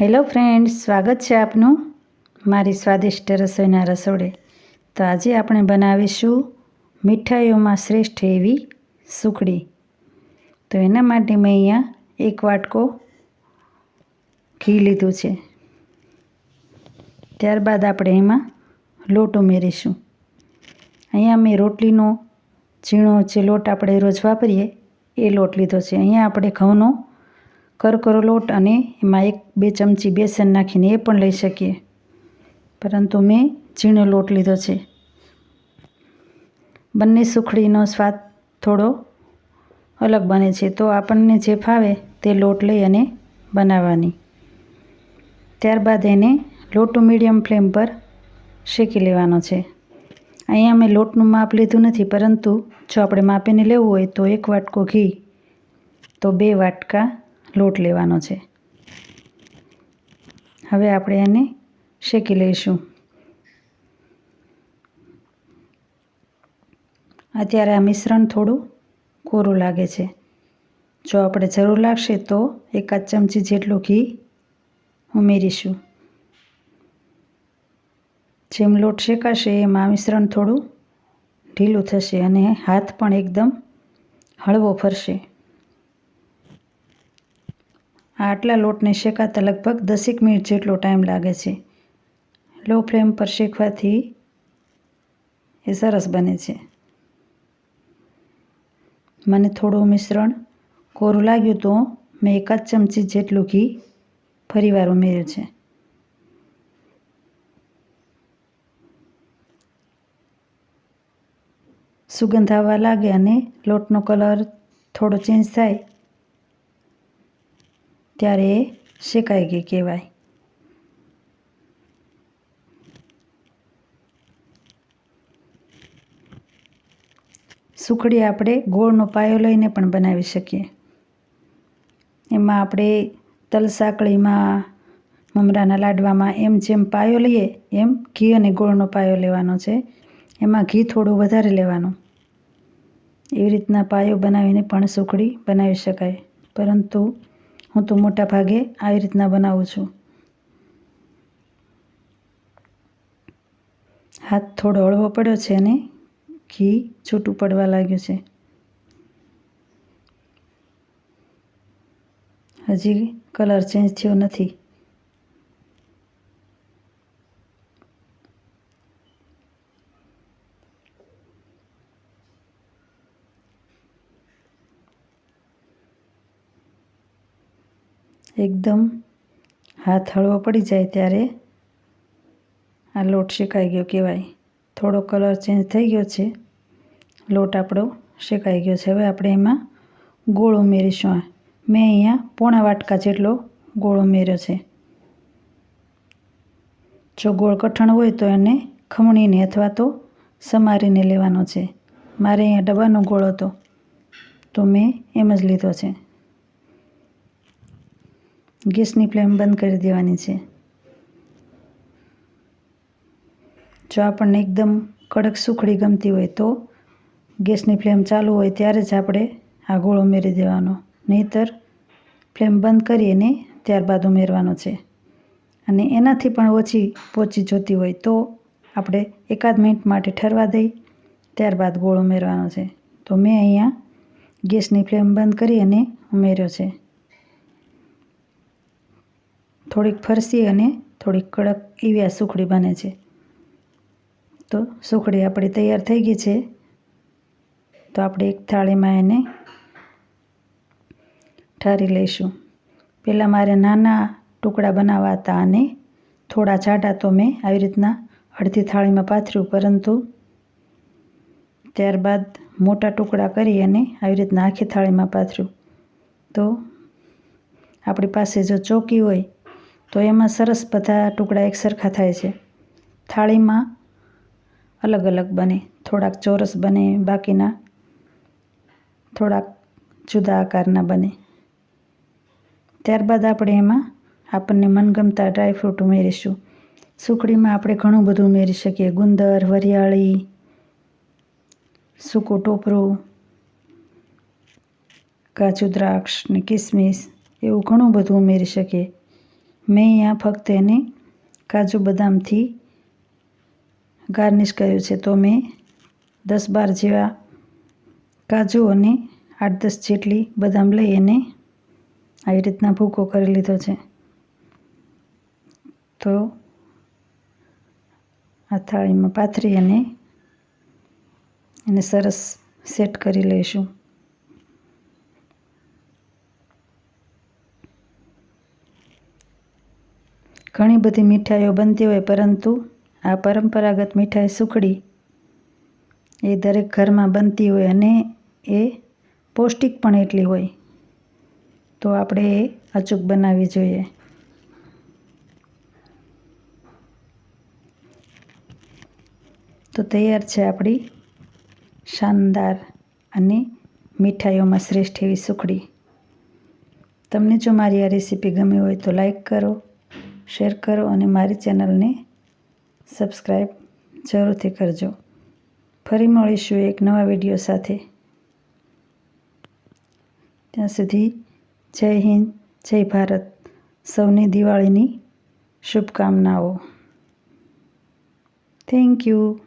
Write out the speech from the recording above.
Hello friends, સ્વાગત છે આપનું મારી સ્વાદિષ્ટ રસોઈના રસોડે. તો આજે આપણે બનાવીશું મીઠાઈઓમાં શ્રેષ્ઠ એવી સુખડી. તો એના માટે મેં અહીંયા એક વાટકો ઘી લીધું છે. ત્યારબાદ આપણે એમાં લોટ ઉમેરીશું. અહીંયા મેં રોટલીનો ઝીણો જે લોટ આપણે રોજ વાપરીએ એ લોટ લીધો છે. અહીંયા આપણે ઘઉંનો કરકરો લોટ અને એમાં એક, બે ચમચી બેસન નાખીને એ પણ લઈ શકીએ. પરંતુ મેં ઝીણો લોટ લીધો છે. બંને સુખડીનો સ્વાદ થોડો અલગ બને છે, તો આપણને જે ફાવે તે લોટ લઈ અને બનાવવાની. ત્યારબાદ એને લોટો મીડિયમ ફ્લેમ પર શેકી લેવાનો છે. અહીંયા મેં લોટનું માપ લીધું નથી, પરંતુ જો આપણે માપીને લેવું હોય તો એક વાટકો ઘી, તો બે વાટકા લોટ લેવાનો છે. હવે આપણે એને શેકી લઈશું. અત્યારે આ મિશ્રણ થોડું કોરું લાગે છે. જો આપણે જરૂર લાગશે તો એકાદ ચમચી જેટલું ઘી ઉમેરીશું. જેમ લોટ શેકાશે એમાં મિશ્રણ થોડું ઢીલું થશે અને હાથ પણ એકદમ હળવો ફરશે. આ આટલા લોટને શેકાતા લગભગ દસેક મિનિટ જેટલો ટાઈમ લાગે છે. લો ફ્લેમ પર શેકવાથી એ સરસ બને છે. મને થોડું મિશ્રણ કોરું લાગ્યું તો મેં એકાદ ચમચી જેટલું ઘી ફરીવાર ઉમેર્યું છે. સુગંધ આવવા લાગે અને લોટનો કલર થોડો ચેન્જ થાય ત્યારે એ શેકાઈ ગઈ કહેવાય. સુખડી આપણે ગોળનો પાયો લઈને પણ બનાવી શકીએ. એમાં આપણે તલ સાંકળીમાં, મમરાના લાડવામાં એમ જેમ પાયો લઈએ એમ ઘી અને ગોળનો પાયો લેવાનો છે. એમાં ઘી થોડું વધારે લેવાનું. એવી રીતના પાયો બનાવીને પણ સુખડી બનાવી શકાય. પરંતુ હું તો મોટા ભાગે આવી રીતના બનાવું છું. હાથ થોડો હળવો પડ્યો છે અને ઘી છૂટું પડવા લાગ્યું છે. હજી કલર ચેન્જ થયો નથી. એકદમ હાથ હળવો પડી જાય ત્યારે આ લોટ શેકાઈ ગયો કહેવાય. થોડો કલર ચેન્જ થઈ ગયો છે. લોટ આપણો શેકાઈ ગયો છે. હવે આપણે એમાં ગોળ ઉમેરીશું મેં અહીંયા પોણા વાટકા જેટલો ગોળ ઉમેર્યો છે. જો ગોળ કઠણ હોય તો એને ખમણીને અથવા તો સમારીને લેવાનો છે. મારે અહીંયા ડબ્બાનો ગોળ હતો, તો મેં એમ જ લીધો છે. ગેસની ફ્લેમ બંધ કરી દેવાની છે. જો આપણને એકદમ કડક સુખડી ગમતી હોય તો ગેસની ફ્લેમ ચાલુ હોય ત્યારે જ આપણે આ ગોળ ઉમેરી દેવાનો. નહીંતર ફ્લેમ બંધ કરીને ત્યારબાદ ઉમેરવાનો છે. અને એનાથી પણ ઓછી પોચી જોતી હોય તો આપણે એકાદ મિનિટ માટે ઠરવા દઈ ત્યારબાદ ગોળ ઉમેરવાનો છે. તો મેં અહીંયા ગેસની ફ્લેમ બંધ કરી અને ઉમેર્યો છે. થોડીક ફરસી અને થોડીક કડક એવી આ સુખડી બને છે. તો સુખડી આપણી તૈયાર થઈ ગઈ છે. તો આપણે એક થાળીમાં એને ઠારી લઈશું. પહેલાં મારે નાના ટુકડા બનાવવા હતા અને થોડા જાડા તો મેં આવી રીતના અડધી થાળીમાં પાથર્યું, પરંતુ ત્યારબાદ મોટા ટુકડા કરી અને આવી રીતના આખી થાળીમાં પાથર્યું. તો આપણી પાસે જો ચોકી હોય તો એમાં સરસ બધા ટુકડા એક સરખા થાય છે. થાળીમાં અલગ અલગ બને. થોડાક ચોરસ બને, બાકીના થોડાક જુદા આકારના બને. ત્યારબાદ આપણે એમાં આપણને મનગમતા ડ્રાયફ્રૂટ ઉમેરીશું. સુખડીમાં આપણે ઘણું બધું ઉમેરી શકીએ. ગુંદર, વરિયાળી, સૂકું ટોપરું, કાજુ દ્રાક્ષ ને કિસમિસ એવું ઘણું બધું ઉમેરી શકીએ. મેં અહીંયા ફક્ત એને કાજુ બદામથી ગાર્નિશ કર્યું છે. તો મેં દસ બાર જેવા કાજુ અને આઠ દસ જેટલી બદામ લઈ એને આવી રીતના ભૂકો કરી લીધો છે. તો આ થાળીમાં પાથરી અને એને સરસ સેટ કરી લઈશું. ઘણી બધી મીઠાઈઓ બનતી હોય, પરંતુ આ પરંપરાગત મીઠાઈ સુખડી એ દરેક ઘરમાં બનતી હોય અને એ પૌષ્ટિક પણ એટલી હોય. તો આપણે એ અચૂક બનાવવી જોઈએ. તો તૈયાર છે આપણી શાનદાર અને મીઠાઈઓમાં શ્રેષ્ઠ એવી સુખડી. તમને જો મારી આ રેસીપી ગમી હોય તો લાઈક કરો શેર કરો અને મારી ચેનલને સબસ્ક્રાઈબ જરૂરથી કરજો. ફરી મળીશું એક નવા વીડિયો સાથે. ત્યાં સુધી જય હિન્દ, જય ભારત. સૌની દિવાળીની શુભકામનાઓ. Thank you